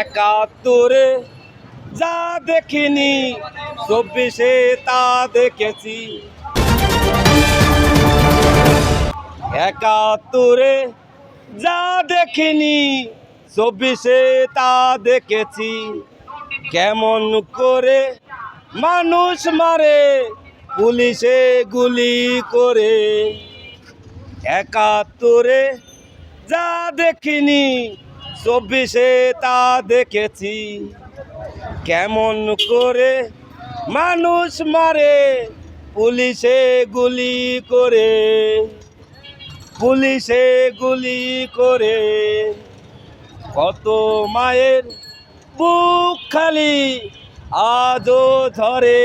একাত্তরে যা দেখিনি, চব্বিশে তা দেখেছি। একাত্তরে যা দেখিনি, চব্বিশে তা দেখেছি। কেমন করে মানুষ মারে, পুলিশে গুলি করে। একাত্তরে যা দেখিনি চব্বিশে তা দেখেছি। কেমন করে মানুষ মারে, পুলিশে গুলি করে। পুলিশে গুলি করে। কত মায়ের বুক খালি আজও ধরে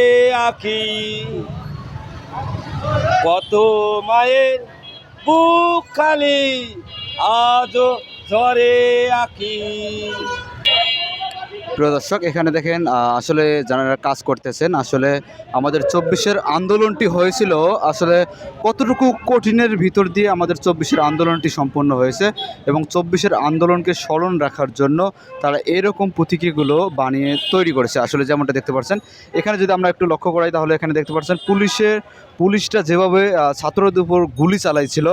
আঁকি। কত মায়ের বুক খালি আজও ঝরে আঁকি প্রিয় দর্শক, এখানে দেখেন আসলে যারা কাজ করতেছেন, আসলে আমাদের চব্বিশের আন্দোলনটি হয়েছিল, আসলে কতটুকু কঠিনের ভিতর দিয়ে আমাদের চব্বিশের আন্দোলনটি সম্পন্ন হয়েছে এবং চব্বিশের আন্দোলনকে স্মরণ রাখার জন্য তারা এরকম পুঁথিকিগুলো বানিয়ে তৈরি করেছে। আসলে যেমনটা দেখতে পাচ্ছেন, এখানে যদি আমরা একটু লক্ষ্য করাই, তাহলে এখানে দেখতে পাচ্ছেন, পুলিশের পুলিশটা যেভাবে ছাত্রদের উপর গুলি চালাইছিল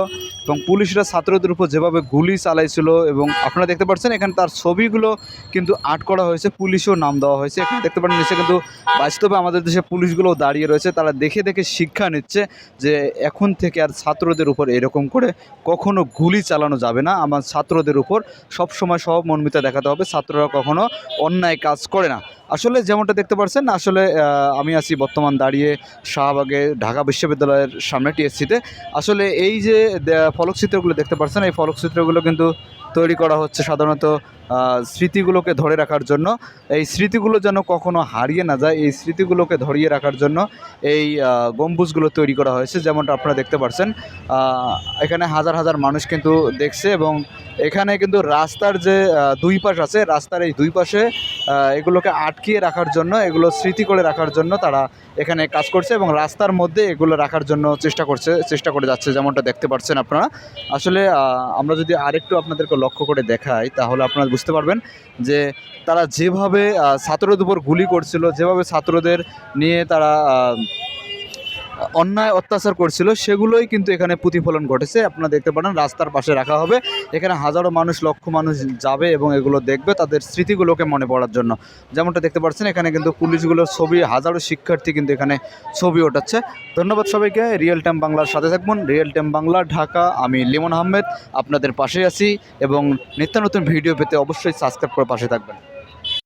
এবং পুলিশরা ছাত্রদের উপর যেভাবে গুলি চালাইছিল এবং আপনারা দেখতে পাচ্ছেন, এখানে তার ছবিগুলো কিন্তু আর্ট করা হয়েছে। পুলিশও নাম দেওয়া হয়েছে। এখানে দেখতে পারেন নিচে কিন্তু বাস্তবে আমাদের দেশে পুলিশগুলো দাঁড়িয়ে রয়েছে। তারা দেখে দেখে শিক্ষা নিচ্ছে যে এখন থেকে আর ছাত্রদের উপর এরকম করে কখনো গুলি চালানো যাবে না। আমার ছাত্রদের উপর সবসময় সব মনমিতা দেখাতে হবে। ছাত্ররা কখনো অন্যায় কাজ করে না। আসলে যেমনটা দেখতে পাচ্ছেন আসলে আমি আছি বর্তমান দাঁড়িয়ে শাহবাগে ঢাকা বিশ্ববিদ্যালয়ের সামনে টিএসসিতে আসলে এই যে ফলকচিত্রগুলো দেখতে পাচ্ছেন এই ফলকচিত্রগুলো কিন্তু তৈরি করা হচ্ছে সাধারণত স্মৃতিগুলোকে ধরে রাখার জন্য। এই স্মৃতিগুলো যেন কখনো হারিয়ে না যায়, এই স্মৃতিগুলোকে ধরিয়ে রাখার জন্য এই গম্বুজগুলো তৈরি করা হয়েছে, যেমনটা আপনারা দেখতে পাচ্ছেন এখানে হাজার হাজার মানুষ কিন্তু দেখছে এবং এখানে কিন্তু রাস্তার যে দুই পাশ আছে, রাস্তার এই দুই পাশে এগুলোকে আটকিয়ে রাখার জন্য, এগুলো স্মৃতি করে রাখার জন্য তারা এখানে কাজ করছে এবং রাস্তার মধ্যে এগুলো রাখার জন্য চেষ্টা করছে, চেষ্টা করে যাচ্ছে, যেমনটা দেখতে পাচ্ছেন আপনারা। আসলে আমরা যদি আরেকটু আপনাদেরকে লক্ষ্য করে দেখায়, তাহলে আপনারা বুঝতে পারবেন যে তারা যেভাবে ছাত্রদের উপর গুলি করছিল, যেভাবে ছাত্রদের নিয়ে তারা অন্যায় অত্যাচার করছিল, সেগুলোই কিন্তু এখানে প্রতিফলন ঘটেছে। আপনারা দেখতে পারেন, রাস্তার পাশে রাখা হবে। এখানে হাজারো মানুষ, লক্ষ মানুষ যাবে এবং এগুলো দেখবে তাদের স্মৃতিগুলোকে মনে পড়ার জন্য। যেমনটা দেখতে পাচ্ছেন, এখানে কিন্তু পুলিশগুলোর ছবি, হাজারো শিক্ষার্থী কিন্তু এখানে ছবি ওঠাচ্ছে। ধন্যবাদ সবাইকে রিয়েল টাইম বাংলার সাথে থাকবেন। রিয়েল টাইম বাংলা ঢাকা আমি লিমন আহমেদ, আপনাদের পাশে আছি এবং নিত্য নতুন ভিডিও পেতে অবশ্যই সাবস্ক্রাইব করে পাশে থাকবেন।